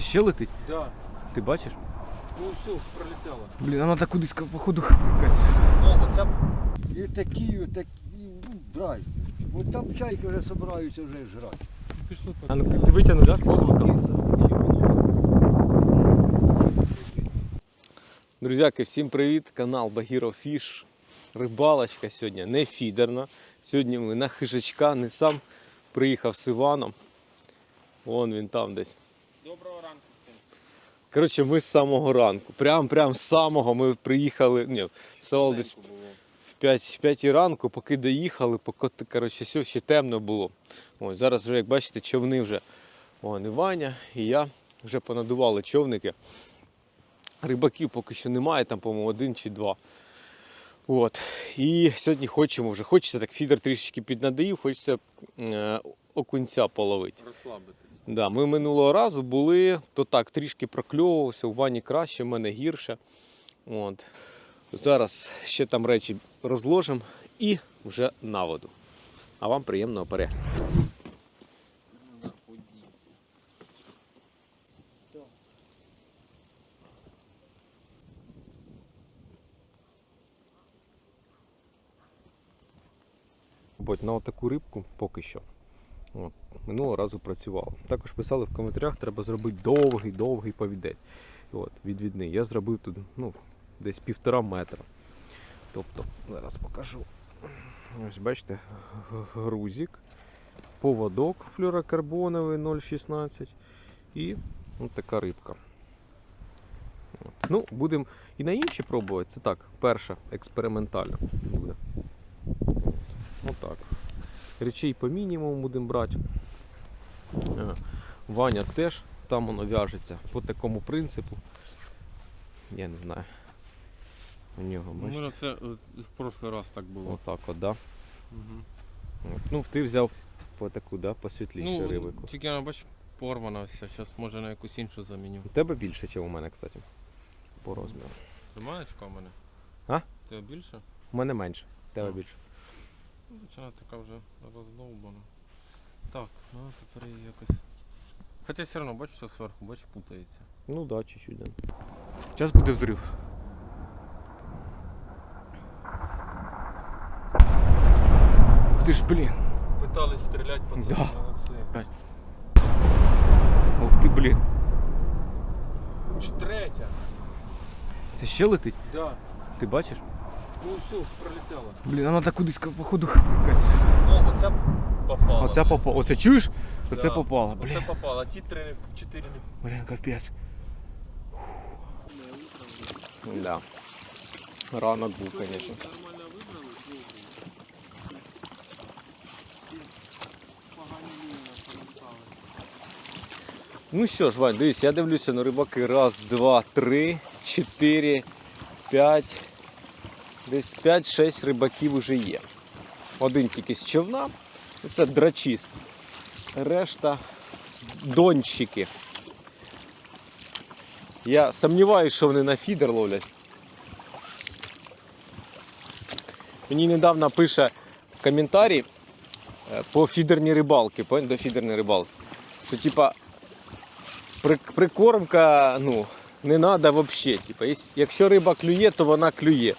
Це ще летить? Да. Ти бачиш? Ну все, пролетело. Блін, вона так кудись походу хикається. О, оця І такі, такі, ну, драй. От там чайки вже збираються вже жрати. пішли А ну ти витягнув, да? Друзяки, всім привіт! Канал Багіро Фіш. Рибалочка сьогодні не фідерна. Сьогодні ми на хижачка, не сам приїхав з Іваном. Вон він там десь. Коротше, ми з самого ранку. Прям прям з самого ми приїхали. Ні, вставали десь в 5, в 5 ранку, поки доїхали, поки коротше, все, ще темно було. Ось, зараз вже, як бачите, човни вже. Вон, і Ваня, і я вже понадували човники. Рибаків поки що немає, там, по-моєму, один чи два. От. І сьогодні хочемо вже. Хочеться так, фідер трішечки піднадоїв, хочеться е, окунця половити. Розслабити. Да, ми минулого разу були, то так трішки прокльовувався, у вані краще, в мене гірше. От. Зараз ще там речі розложимо і вже на воду. А вам приємного перегляду. На таку рибку поки що. От, минулого разу працював. Також писали в коментарях, треба зробити довгий, довгий повідець. От, відвідний. Я зробив тут ну, десь півтора метра. Тобто, зараз покажу. Ось бачите, грузик, поводок флюрокарбоновий 0,16 і от така рибка. От. Ну, будемо і на інші пробувати. Це так, перша експериментальна буде. Речей по мінімуму будемо брати. Е, Ваня теж, там воно в'яжеться по такому принципу. Я не знаю. У нього, У мене це е, в прошлий раз так було. отак от, да? Угу. От. Ну, ти взяв по таку, да, посвітлішу Ну, рибику. тільки вона, бач, порвана вся. Зараз може на якусь іншу заміню. У тебе більше, ніж у мене, кстати. По розміру. Тримаєчка у мене? А? Тебе більше? У мене менше, тебе більше. Ну, Вона така вже роздовбана. Так, ну тепер її якось. Хоча все одно, бачиш, що зверху, бачиш, путається. Ну да, чуть-чуть. Да. Зараз буде взрив. Ух ти ж, блін. Питались стріляти, пацани, Да. молодці. Ух ти, блін. Чи третя? Це ще летить? Да. Ти бачиш? Ну все, пролетело. Блін, вона так кудись походу хикається. О, оця попала. Оце попало. Оце чуєш? Оце Да. попало, блін. Оце попало, а ті три, не- чотири не Блін, капець. Да. Ранок був, лінії Ну що ж, Вань, дивись, я дивлюся на рибаки. Раз, два, три, чотири, п'ять. Десь 5-6 рибаків вже є. Один тільки з човна. Це драчіст. Решта дончики. Я сумніваюся, що вони на фідер ловлять. Мені недавно пише коментарі е, по фідерній рибалки, до фідерної рибалки. Що типа прикормка ну, не треба взагалі. Типа, якщо риба клює, то вона клює.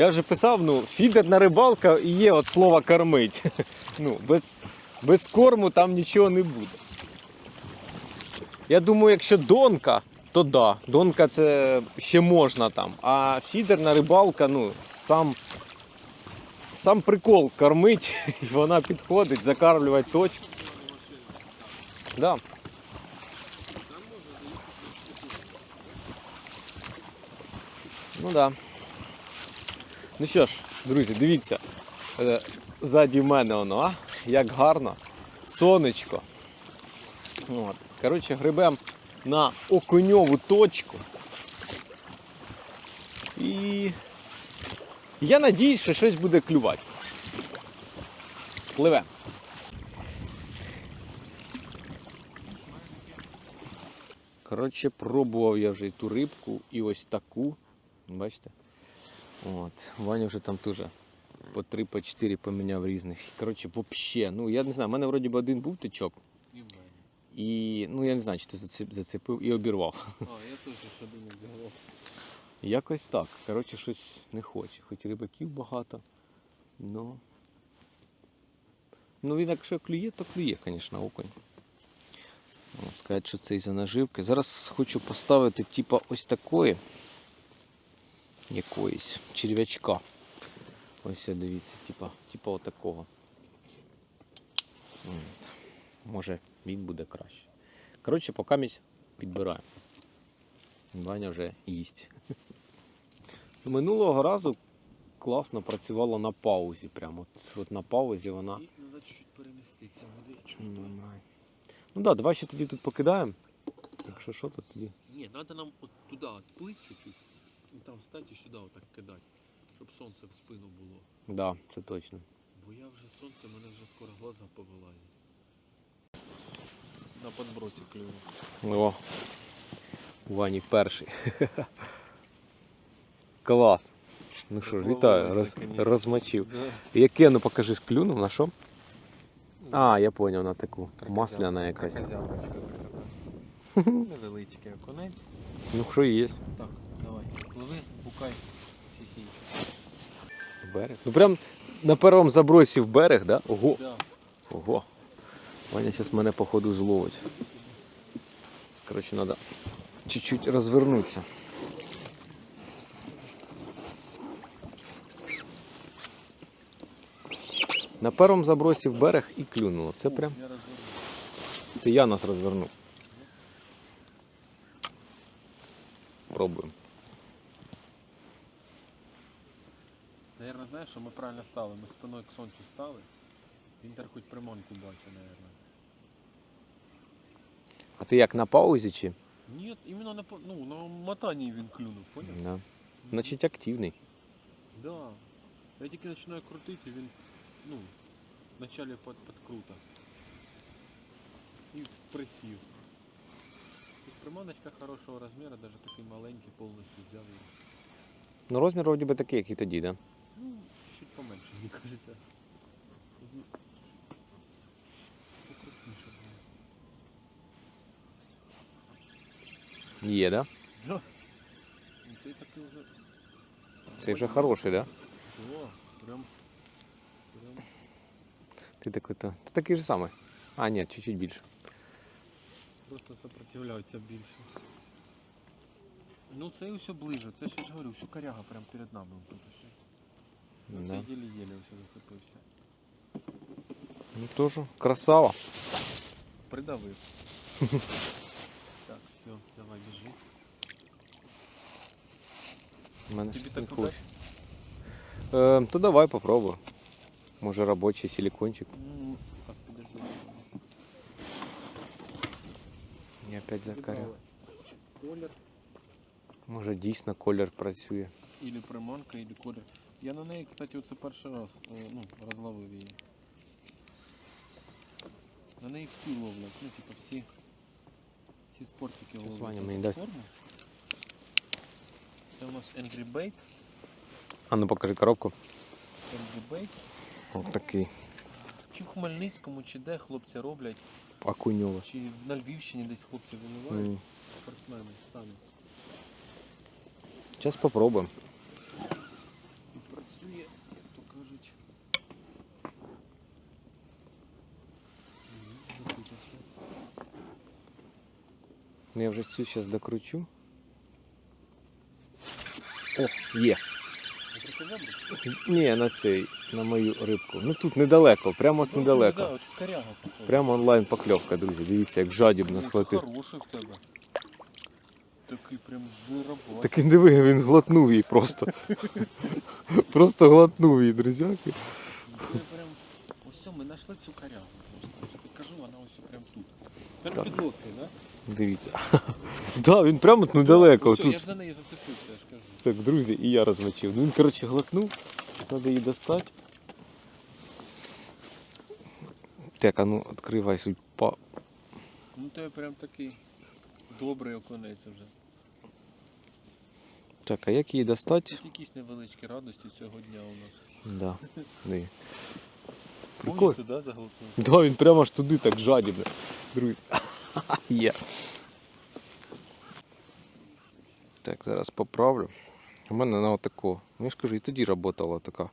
Я вже писав, ну, фідерна рибалка і є от слово кормить. Ну, без, без корму там нічого не буде. Я думаю, якщо донка, то да. Донка це ще можна там. А фідерна рибалка, ну, сам, сам прикол кормить, і вона підходить, закармлювати точку. Да. Ну да. Ну що ж, друзі, дивіться. Е, Ззаді в мене воно, а? Як гарно. Сонечко. От. Коротше, грибем на окуньову точку. І я надіюсь, що щось буде клювати. Пливе. Коротше, пробував я вже і ту рибку, і ось таку. Бачите? От. Ваня вже там теж по 3 по 4 поміняв різних. Коротше, взагалі, ну я не знаю, в мене вроді би один був тичок. І ну я не знаю, чи ти зацепив і обірвав. А, я теж думав, бігав. Якось так. Коротше, щось не хоче. Хоч рибаків багато. Ну. Ну він якщо клює, то клює, звісно, окунь. Ну, Сказати, що це із-за наживки. Зараз хочу поставити типа ось такої якоїсь черв'ячка. Ось о, дивіться, типа, типа отакого. От. Може він буде краще. Коротше, поки місь підбираємо. Ваня вже їсть. Минулого разу класно працювала на паузі. Прямо от, от на паузі вона. Їх треба чуть переміститися, водичку. Нормально. Ну так, давай ще тоді тут покидаємо. Якщо що, то тоді. Ні, треба нам от туди відплити чуть-чуть. І там встати і сюди отак кидати, щоб сонце в спину було. Да, це точно. Бо я вже сонце, мене вже скоро глаза повилазять. На подбросі клюю. О, у Вані перший. Клас. Ну що ж, вітаю, роз, розмочив. Яке, ну покажи, склюнув на що? А, я поняв на таку. Масляна якась. Невеличкий окунець. Ну що є. Так, букай, тихенько. Берег. Ну прям на першому забросі в берег, да? Ого. Да. Ого. Ваня зараз мене походу зловить. Коротше, треба чуть-чуть розвернутися. На першому забросі в берег і клюнуло. Це прям. Це я нас розвернув. Пробуємо. Наверно, знаєш, що ми правильно стали. Ми спиною к сонцю стали. Він тепер хоч приманку бачить, наверно. А ти як на паузі чи? Ні, іменно на, по- ну, на мотанні він клюнув, поняв? Да. Значить активний. Да. Я тільки починаю крутити, він, ну, вначале под, подкрута. І присів. Тут приманочка хорошого розміру, даже такий маленький повністю взяв. Ну розмір вроді би такий, як і тоді, да? Ну, чуть поменше, мені кажеться. Тоді покрупніше було. Є, да? Ну, Цей такий вже. Це вже хороший, да? О, прям. Прям. Ти такий, то. Ти такий же самий. А, ні, чуть-чуть більше. Просто сопротивляються більше. Ну це все ближе, це ще ж говорю, що коряга прямо перед нами тут ще. На Да. цей єлі-єлі все зацепився. Ну теж красава. Придавив. У мене Тобі щось так не туди? хоче. Е, то давай попробуй. Може робочий силикончик. Ну, так, подожди. Я опять закарю. Вибрали. Колір, Може дійсно колір працює. ілі приманка, ілі колір. Я на неї, кстати, оце перший раз е, ну, розловив її. На неї всі ловлять, ну типу всі, всі спортики Щас ловлять. Ваня таку мені дасть. форму. Це у нас Angry Bait. А ну покажи коробку. Angry Bait. Ось такий Чи в Хмельницькому, чи де хлопці роблять, окуньова. чи на Львівщині десь хлопці виливають, М. спортсмени самі. Зараз попробуємо. І працює, як то кажуть. Ну я вже цю зараз докручу. О, є. Ні, на цей, на мою рибку. Ну тут недалеко, прямо от недалеко. Прямо онлайн покльовка, друзі. Дивіться, як жадібно схватив. Хороший в тебе. Такий прям жиробас. Так він диви, він глотнув її просто. Просто глотнув її, друзяки. Прям... Ось це ми знайшли цю корягу просто. Я вона ось прям тут. Прям Так. під лодкою, да? Дивіться. Да, він прямо от недалеко. Ось, Я ж за неї зацепився, я ж кажу. Так, друзі, і я розмочив. Ну він, коротше, глотнув. Треба її достати. Так, а ну відкривай свій па. Ну тебе прям такий добрий оконець вже. Так, а як її достати? Тут якісь невеличкі радості цього дня у нас. Да. Диви. Прикольно. Повністю, да, заглотнув? Да, він прямо аж туди так жадібно. Друзі. Є. Так, зараз поправлю. У мене на отако. Ну я ж кажу, і тоді працювала така.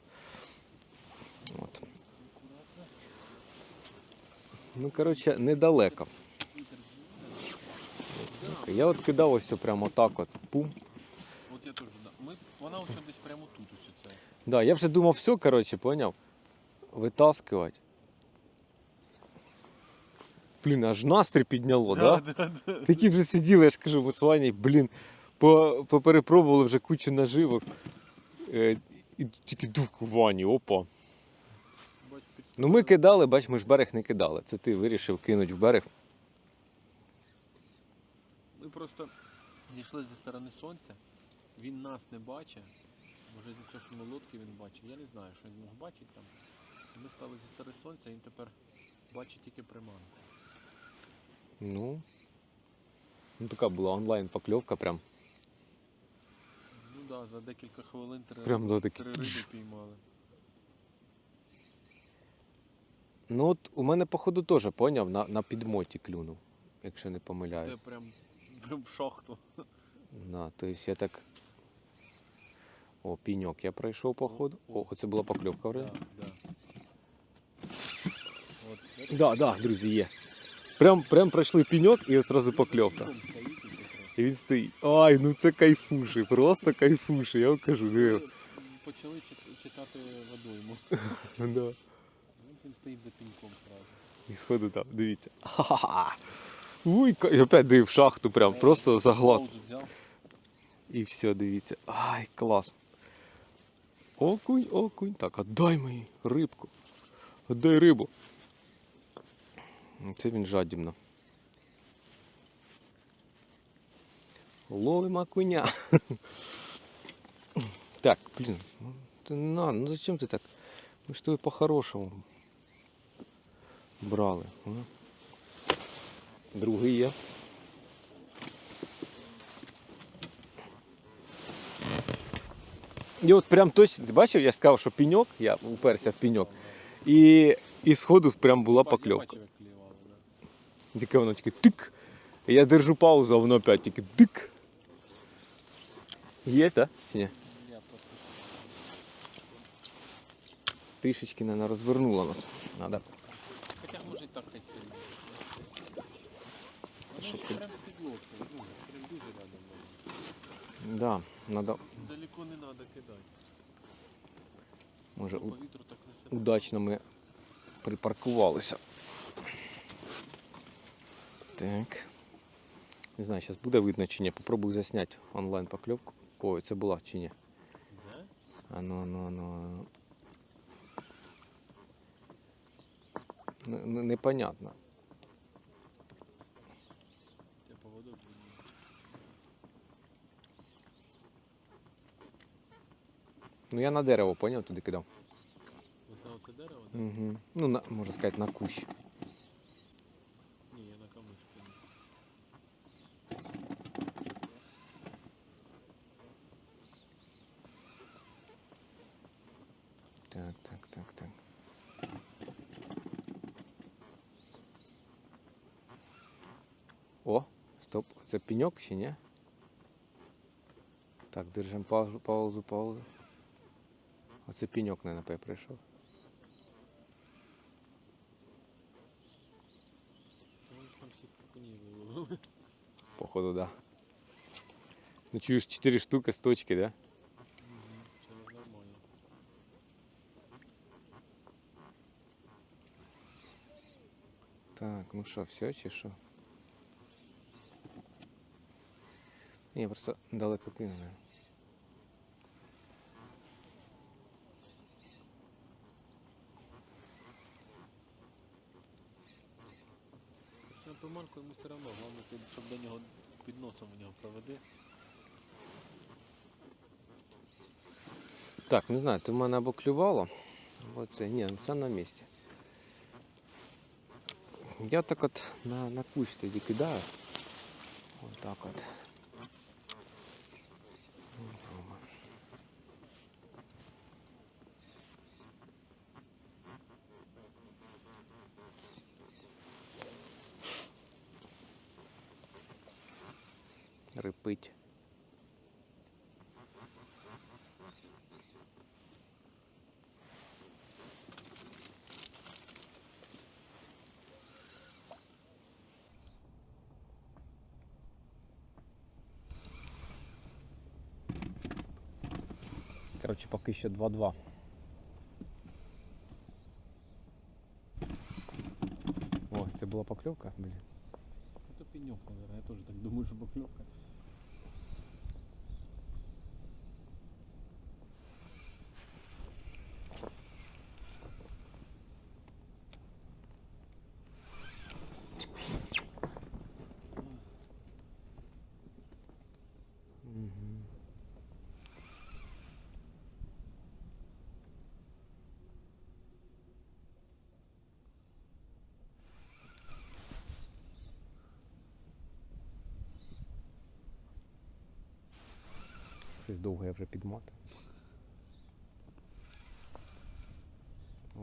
От. Ну, коротше, недалеко. Я от кидав ось прямо так от. Пум. От я теж, да. Ми, вона ось десь прямо тут ось це. Да, я вже думав, все, коротше, поняв. Витаскувати. Блін, аж настрій підняло, да? да, да. Такі вже сиділи, я ж кажу, ми з Ваней, блін, поперепробували вже кучу наживок. Е, і тільки дух Вані, опа. Ну ми кидали, бач, ми ж берег не кидали. Це ти вирішив кинути в берег. Ми просто зійшли зі сторони сонця, він нас не бачить. Може за це, що ми лодки він бачив. Я не знаю, що він мог бачити там. Ми стали зі сторони сонця, він тепер бачить тільки приманку. Ну. Ну така була онлайн покльовка прям. Так, да, за декілька хвилин три, Прям до такі. три риби піймали. Ну от у мене, походу, теж поняв, на, на підмоті клюнув, якщо не помиляюсь. прям, прям в шахту. На, то есть я так. О, піньок я пройшов, походу. О, оце була покльовка вже. Да, да. Бачиш, Да, да, друзі, є. Прям, прям пройшли піньок і одразу покльовка. І він стоїть. Ай, ну це кайфуші, просто кайфуші, я вам кажу. Ми Почали читати водойму. Да. Він стоїть за піньком сразу. І сходу там, дивіться. Ха-ха-ха. Ой, ка- і опять див в шахту, прям просто заглад. І все, дивіться. Ай, клас. Окунь, окунь. Так, отдай мені рибку. Отдай рибу. Це він жадібно. Ловимо окуня. Так, блін. ну, Ти не надо, ну зачем ти так? Ми ж тебе по-хорошому брали. а? Другий є. І от прям точно, ти бачив, я сказав, що піньок, я уперся в піньок. І, і сходу прям була покльовка. Тільки воно тільки тик. Я держу паузу, а воно опять тільки тик. Є, так? Чи ні? Трішечки, наверное, розвернула нас. Надо. Хоча може і так хай. Щоб прям під ну, прям дуже рядом. Да, надо, Далеко не треба кидати. може, По у- вітру так несе. удачно ми припаркувалися. Так. Не знаю, зараз буде видно чи ні. Попробую засняти онлайн покльовку. Ой, це була чи ні. Ану, ану, ану, ану. Н- н- Непонятно. Це поводок. Ну я на дерево, поняв, туди кидав. От на оце дерево? да? Угу. Ну, на, можна сказати, на кущ. Так, так, так, так. О, стоп, це пеньок ще ні? Так, держимо паузу, паузу, паузу. Оце пеньок, не напевно, прийшов. Вони ж там всі кукунів виловили. Походу, да. Ну чуєш 4 штуки з точки, да? Так, ну що, все чи що? Ні, просто далеко кинули. На приманку йому все одно, головне, ти- щоб до нього під носом у нього проведи. Так, не знаю, то в мене або клювало, або це. Ні, ну це на місці. Я так от на, на кущ тоді кидаю. Отак от. Коротше, поки що 2-2. О, це була покльовка, блін. Это пенек, наверное, я тоже так думаю, що поклевка. Угу. Щось довго я вже підмотав.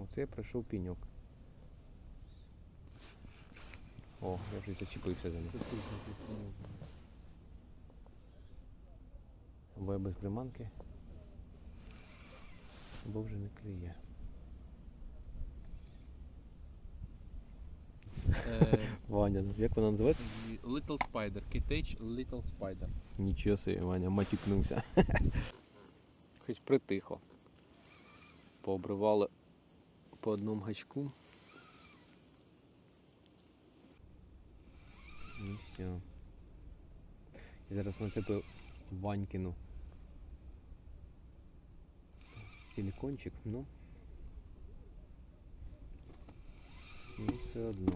Оце я пройшов піньок. О, я вже зачепився за ним. Або я без приманки, або вже не клює. Ваня, як вона називається? Little Spider, KTH Little Spider. Нічого собі, Ваня, матюкнувся. Хоч притихло. Пообривали по одному гачку. І все. І зараз нацепив Ванькину. Силикончик, ну. Ну, все одно.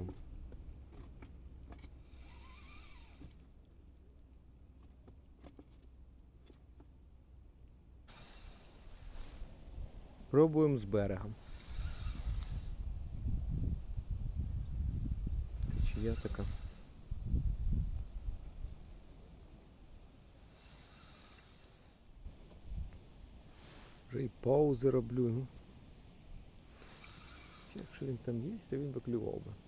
Пробуємо з берега. Течія така. Вже і паузи роблю. Ну. Якщо він там є, то він би клював би.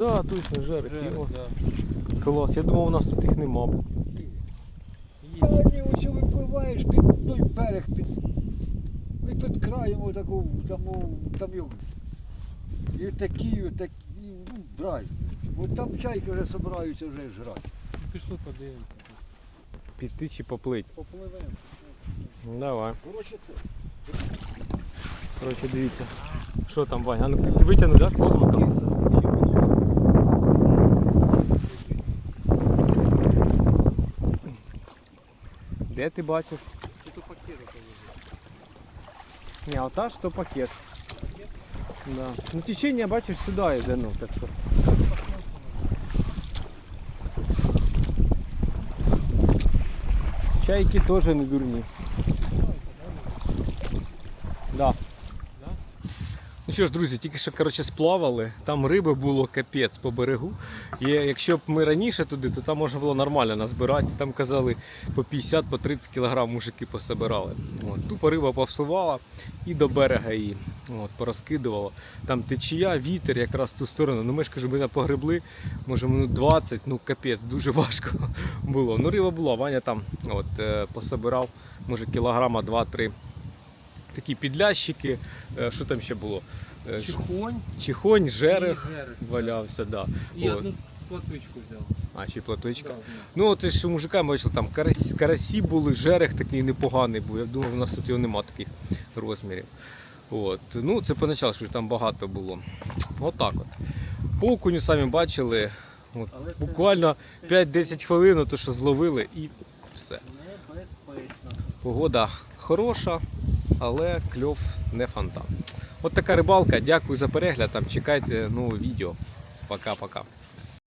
Так, да, точно, жерех. Йо. Клас, я думав, у нас тут їх нема. Ні, ось випливаєш під той берег, під, і під краєм отаку, там, там його. І такі, отакі, ну, брай. От там чайки вже собираються вже жрати. Пішли подивимося. Піти чи поплить. Попливемо. Ну, Давай. Коротше, це. Коротше, дивіться. Що там, Ваня? А ну ти витягнув, да? Козлика? Де ти бачиш? Чи то пакети Ні, а та ж то пакет. Да. Ну течение, бачиш, сюди йде, ну, так що. Чайки теж не дурні. Ну що ж, друзі, тільки що коротше, сплавали, там риби було капець по берегу. І якщо б ми раніше туди, то там можна було нормально назбирати. Там казали по 50-30 по 30 кг мужики пособирали. От, тупо риба повсувала і до берега її от, порозкидувала. Там течія, вітер якраз в ту сторону. Ну ми ж кажу, ми погребли, може минут 20, ну капець, дуже важко було. Ну риба була, Ваня там от, е, пособирав, може кілограма 2-3 такі підлящики. Е, Що там ще було? Е, Чихонь Чихонь, жерех і жерех. валявся, да. І От. одну платвичку взяв. А, чи платочка. Да, Ну от ж у мужика бачили, там карасі, карасі були, жерех такий непоганий був. Я думав, у нас тут його нема таких розмірів. От. Ну, це поначалу, що там багато було. Отак от. По окуню самі бачили. От. Але це Буквально 5-10 хвилин, то що зловили і все. небезпечно. Погода хороша, але кльов не фонтан. От така рибалка. Дякую за перегляд. Там чекайте нове відео. Пока-пока.